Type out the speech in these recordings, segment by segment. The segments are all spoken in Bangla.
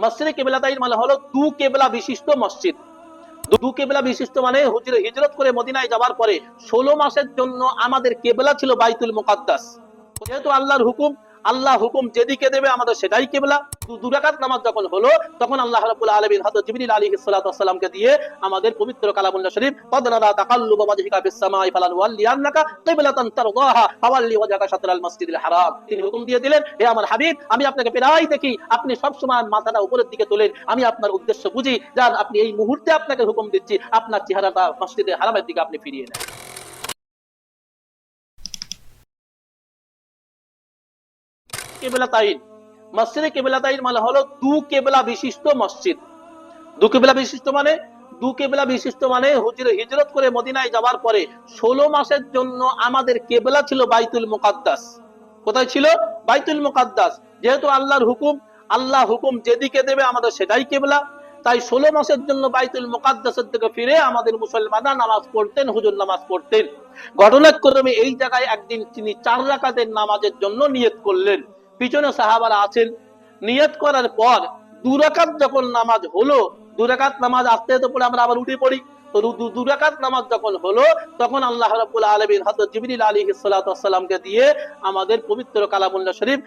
মসজিদে কেবলাতাইন মানে হলো দু কেবলা বিশিষ্ট মসজিদ। দু- কেবলা বিশিষ্ট মানে হুজুর হিজরত করে মদিনায় যাওয়ার পরে ষোলো মাসের জন্য আমাদের কেবলা ছিল বাইতুল মুকাদ্দাস। যেহেতু আল্লাহর হুকুম আল্লাহ হুকুম যেদিকে দেবে আমাদের সেটাই কেবলা। দু- দু রাকাত নামাজ যখন হলো, তখন আল্লাহ রাব্বুল আলামিন হযরত জিবরিল আলাইহিস সালাতু ওয়াসসালামকে দিয়ে আমাদের পবিত্র কালামুল্লাহ শরীফ কদনারা তাকাল্লুবা ওয়াজহিকা ফিস সামাই ফালান ওয়াল্লিয়ান্নাকা কিবলাতান তারদাহা ফাওয়াল্লি ওয়াজহাকা শাতরাল মাসজিদিল হারাম। তিনি হুকুম দিয়ে দিলেন, হে আমার হাবিব, আমি আপনাকে প্রায় দেখি, আপনি সব সময় মাথাটা উপরের দিকে তোলেন, আমি আপনার উদ্দেশ্য বুঝি, যান, আপনি এই মুহূর্তে আপনাকে হুকুম দিচ্ছি, আপনার চেহারাটা মসজিদে হারামের দিকে আপনি ফিরিয়ে নেন। কেবলাতাইন মসজিদে কেবলাতাইন মানে হলো দু কেবলা বিশিষ্ট মসজিদ। দু কেবলা বিশিষ্ট মানে দু কেবলা বিশিষ্ট মানে হুজুর হিজরত করে মদিনায় যাওয়ার পরে ষোলো মাসের জন্য আমাদের কেবলা ছিল বাইতুল মুকাদ্দাস। কোথায় ছিল? বাইতুল মুকাদ্দাস। যেহেতু আল্লাহর হুকুম, আল্লাহ হুকুম যেদিকে দেবে আমাদের সেটাই কেবলা। তাই ষোলো মাসের জন্য বাইতুল মুকাদ্দাসের দিকে ফিরে আমাদের মুসলমানরা নামাজ পড়তেন, হুজুর নামাজ পড়তেন। ঘটনাক্রমে এই জায়গায় একদিন তিনি চার রাকাতের নামাজের জন্য নিয়ত করলেন। পিছনে সাহাবারা আছেন। নিয়ত করার পর দুরাকাত যখন নামাজ হলো, দুরাকাত নামাজ আসতে তো পরে আমরা আবার উঠে পড়ি। দুরাকাত নামাজ যখন হলো, তখন আল্লাহ দিয়ে আমাদের পবিত্র শরীফ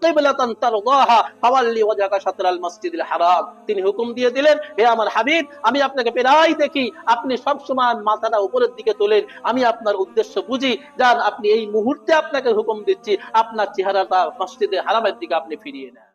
কিবলাতান তারদাহা শাতরাল মাসজিদিল হারাম। তিনি হুকুম দিয়ে দিলেন, হে আমার হাবিব, আমি আপনাকে প্রায় দেখি, আপনি সব সময় মাথাটা উপরের দিকে তোলেন, আমি আপনার উদ্দেশ্য বুঝি, যান আপনি এই মুহূর্তে আপনাকে হুকুম দিচ্ছি, আপনার চেহারাটা মসজিদে হারামের দিকে আপনি ফিরিয়ে নেন।